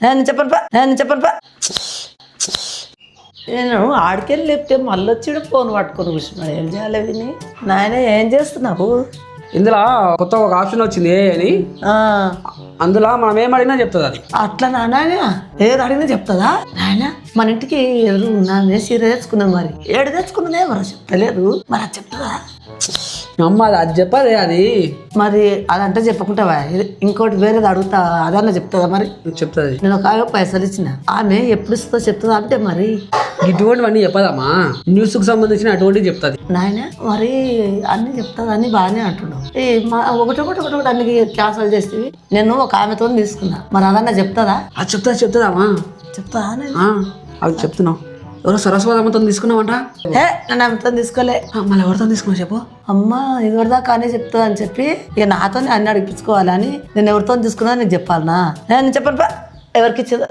నేను చెప్పను పా నేను చెప్పను పా. నేను ఆడికెళ్ళి లేపితే మళ్ళీ వచ్చి ఫోన్ పట్టుకొని కూర్చున్నాడు. ఏం చేయాలి విని? నాయన ఏం చేస్తున్నావు? ఇందులో కొత్త ఒక ఆప్షన్ వచ్చింది ఏ అని అందులో మనం ఏం అడిగినా చెప్తుంది అది. అట్లా నా నాయన ఏది అడిగినా చెప్తుందా? నాయన మన ఇంటికి ఎవరు నా చీర తెచ్చుకున్నాం మరి. ఏడు తెచ్చుకున్నదే మరి చెప్పలేదు? మరి అది చెప్తుందా అమ్మ అది చెప్పదే అది. మరి అదంటే చెప్పకుంటావా? ఇంకోటి వేరేది అడుగుతా అదన్నా చెప్తుందా మరి? చెప్తుంది. నేను ఒక ఆమె పైసలు ఇచ్చిన. ఆమె ఎప్పుడు ఇస్తుందో చెప్తుందా అంటే మరి. ఇటువంటివన్నీ చెప్పదమ్మా. న్యూస్కి సంబంధించిన అటువంటివి చెప్తుంది. నాయన మరి అన్ని చెప్తాది అని బాగానే అంటున్నావు. ఈ మా ఒకటి ఒకటి ఒకటి ఒకటి అన్ని క్యాన్సల్ చేస్తే నేను ఒక ఆమెతో తీసుకున్నా. మరి అదన్నా చెప్తుందా అది చెప్తుంది చెప్తుందమ్మా. చెప్తా ఆ, అది చెప్తున్నావు. ఎవరో సరస్వతి అమ్మతో తీసుకున్నావంట? ఏ నన్ను ఆమెతో తీసుకోలే. మళ్ళీ ఎవరితో తీసుకున్నావు చెప్పు. అమ్మ ఇదివరదా కానీ చెప్తా అని చెప్పి ఇక నాతో అన్ని అడిపించుకోవాలని నేను ఎవరితో తీసుకున్నా నీకు చెప్పాలనా? నేను చెప్పను ఎవరికి ఇచ్చేది?